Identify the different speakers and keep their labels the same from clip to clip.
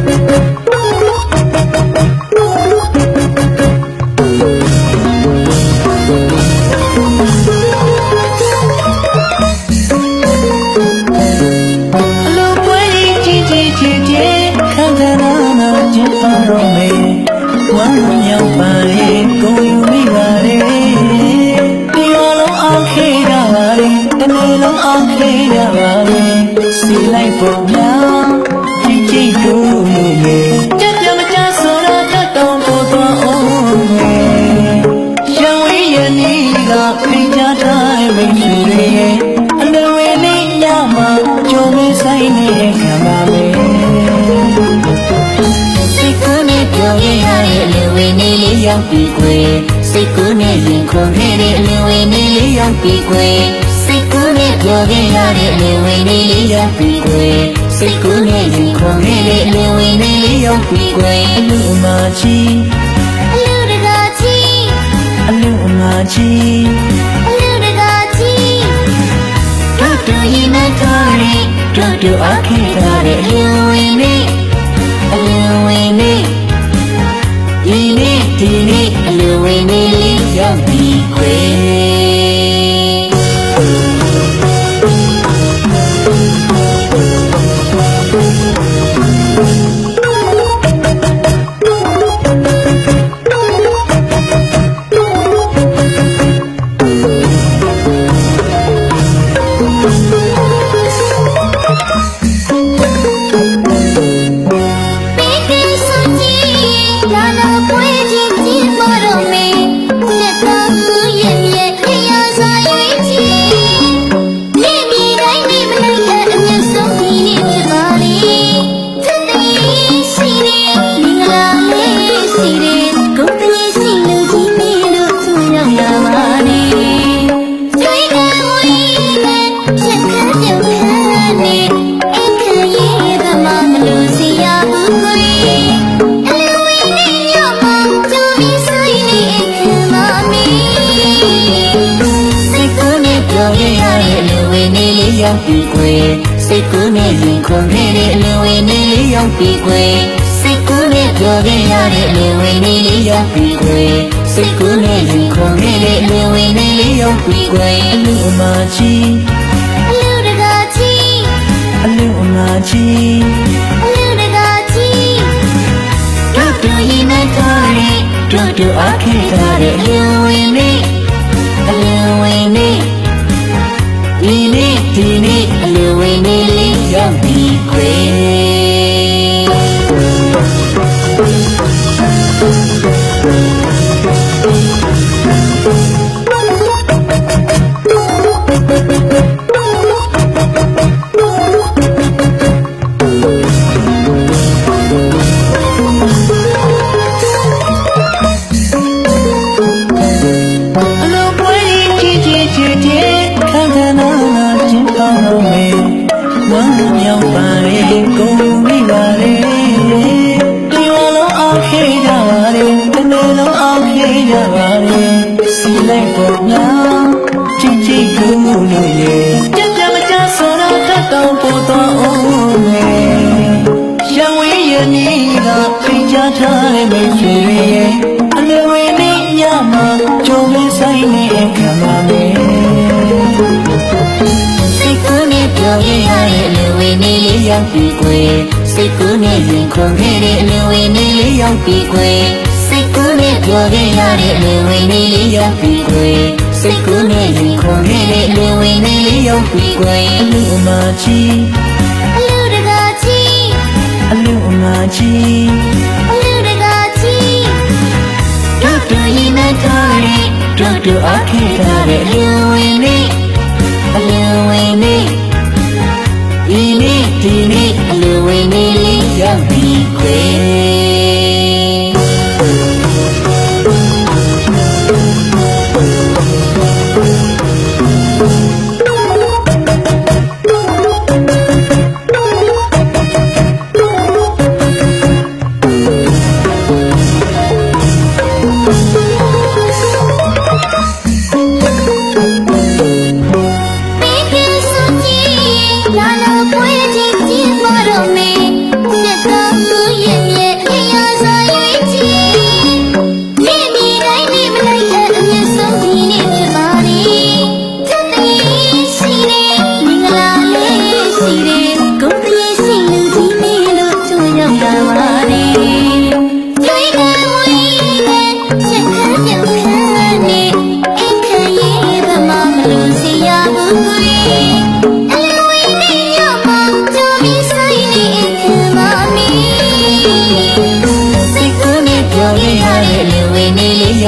Speaker 1: Thank you. ခုန်ခဲ့တဲ့အလူဝင်နေ
Speaker 2: လေးရောက်ပြီကွယ်စိတ်ကူးနဲ့ပြောရရတဲ့အလူဝင်နေလေးရောက်ပြီကွယ်စိတ်ကူးနဲ့ရင်ခုန်ခဲ့တဲ့အလူဝင်နေလေးရောက်ပြီကွယ်
Speaker 1: အလူအမာကြီး
Speaker 2: အလူတကာကြီး
Speaker 1: အလူအမာကြီး
Speaker 2: အလူတကာကြီးတို့တို့ရင်မတော်ရင်တို့တို့အခက်ထားတဲ့အလူဝင်နေအလူဝင်နေဒီနေ့ ဒီနေ့အလူဝင်နေလေးရောက်ပြီခွေ ပြီခွေစိတ်ကူးနဲ့ပြောရရတဲ့အလူဝင်းနဲ့လေးရောက်ပြီခွေစိတ်ကူးနဲ့ရင်ခုန်ခဲ့တဲ့အလူဝင်းနဲ့လေးရောက်ပြီခွေအလူအ
Speaker 1: မာကြီး
Speaker 2: အလူတကာကြီး
Speaker 1: အလူအမာကြီး
Speaker 2: အလူတကာကြီးတို့တို့ရင်မတော်ရင်တို့တို့အခက်ထားတဲ့အလူဝင်နေအလူဝင်နေဒီနေ့ဒီနေ့အလူဝင်နေလေးရောက်ပြီခွေ
Speaker 1: ခေကြပါလေတနေ့လုံးအောင်ခေကြပါလေစီလိုက်ပုံများကြီးကြီးကိုလို့ရေကြက်ကြမကြဆိုတော့တတ်တော်ပေါ်တော့အောင်မယ်ရှံဝေးရနီးကဖိတ်ကြားထားတဲ့မိတ်ဆွေတွေရဲ့အလွယ်ဝေးလေးညမှာကြုံလေးဆိုင်နေတဲ့ခံပါမယ်
Speaker 2: စိတ်ကူးနဲ့ပြောရရတဲ့အလူဝင်နေလေးရောက်ပြီခွေ စိတ်ကူးနဲ့ရင်ခုန်ခဲ့တဲ့အလူဝင်နေလေးရောက်ပြီခွေစိတ်ကူးနဲ့ပြောရရတဲ့အလူဝင်နေလေးရောက်ပြီခွေစိတ်ကူးနဲ့ရင်ခုန်ခဲ့တဲ့အလူဝင်နေလေးရောက်ပြီခွေ
Speaker 1: အလူအမာကြီး
Speaker 2: အလူတကာကြီး
Speaker 1: အလူအမာကြီး
Speaker 2: အလူတကာကြီးတို့တို့ရင်မတော်ရင်တို့တို့အခက်ထားတဲ့အလူဝင်နေ လေးရော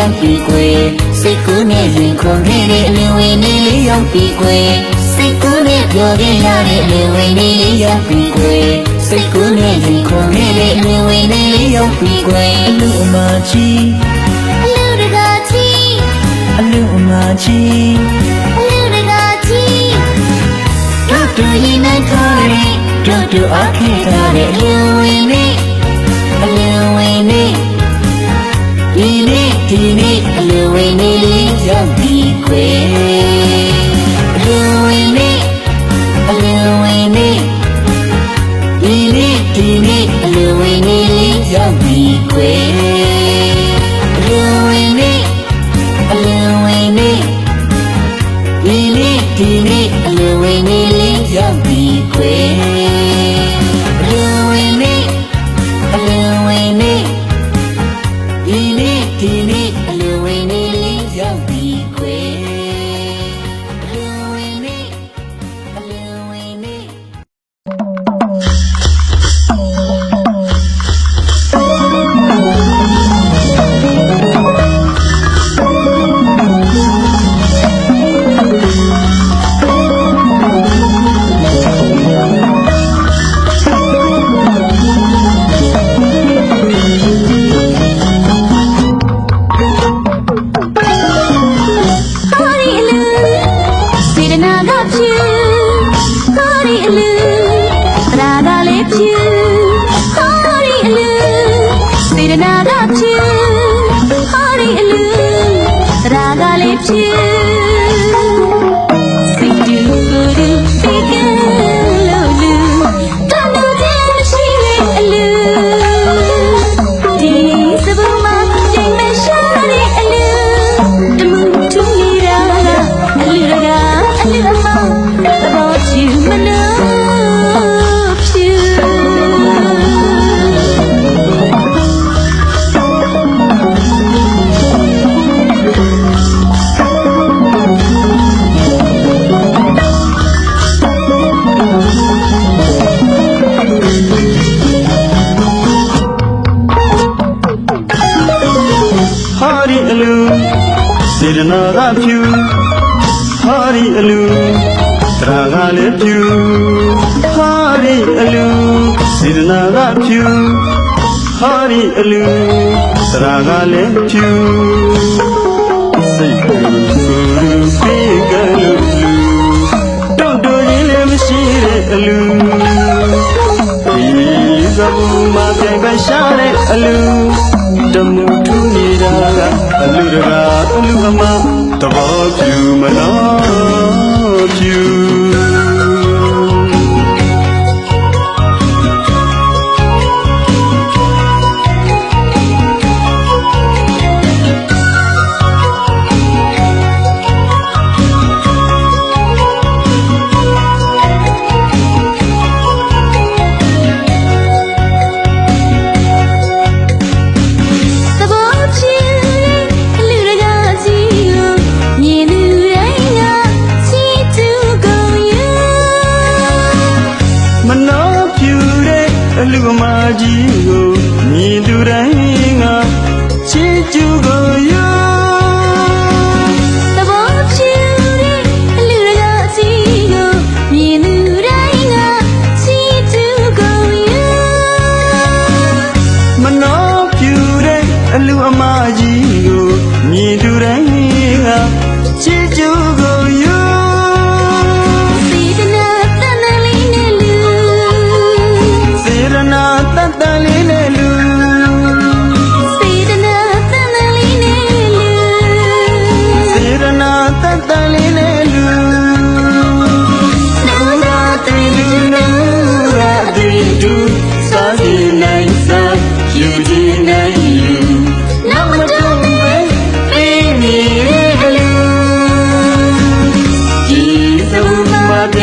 Speaker 1: ရောက်ပြီကွယ်စိတ်ကူးနဲ့ရင်ခုန်ခဲ့တဲ့အလူဝင်လေးလေးရောက်ပြီကွယ်စိတ်ကူးနဲ့ပြောခဲ့ရတဲ့အလူဝင်လေးလေးရောက်ပြီကွယ်စိတ်ကူးနဲ့ရင်ခုန်ခဲ့တဲ့အလူဝင်လေးလေးရောက်ပြီကွယ်အလူအမကြီး
Speaker 2: အလူတကာကြီး
Speaker 1: အလူအမကြီး
Speaker 2: အလူတကာကြီး
Speaker 1: တို့တို့ရင်နဲ့ထားတဲ့တို့တို့အခက်ထားတဲ့အလူဝင်လေးအလူဝင်လေး ဒီနေ့ဒီနေ့အလူဝင် က အလူ
Speaker 2: တရာကလည်းဖြူဟာဒီအလူ
Speaker 3: စေတနာကဖြူဟာဒီအလူတရာကလည်းဖြူစိတ်ကူလူပြေကလူလူတုတ်တူကြီးလည်းမရှိတဲ့အလူဒီဇဘူမှာပြိုင်ပတ်ရှာတဲ့အလူတမှုထူနေတာကအလူတကာအလူအမသဘောပြူမနော်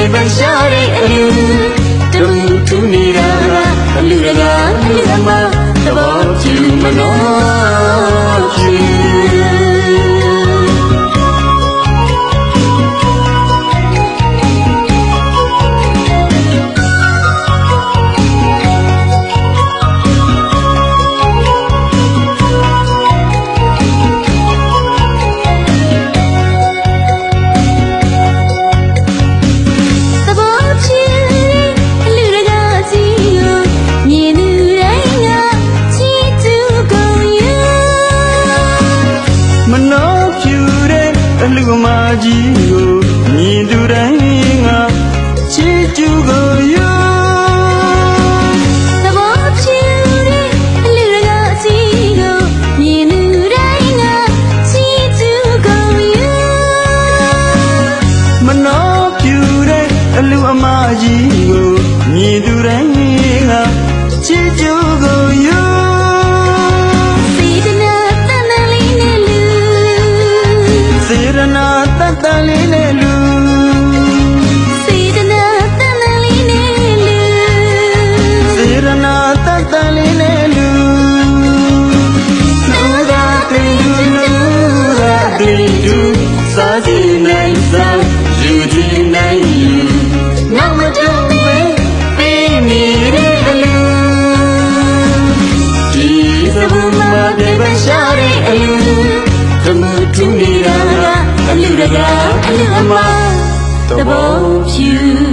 Speaker 3: ပြေ
Speaker 2: ပရှာတဲ့အလူတူထူနေတာက
Speaker 3: အလူရက
Speaker 2: အလူအမသဘောကျူ
Speaker 3: မနောကျူ ကြီးကိုမြည်သူတိုင်းကချ
Speaker 2: စ်ကြ
Speaker 3: ကို
Speaker 2: ယူ
Speaker 3: စေတနာတန်တန်လေးနဲ့လူ
Speaker 2: စေတနာ
Speaker 3: တန်တန်လေးနဲ့လူ
Speaker 2: ထူနေ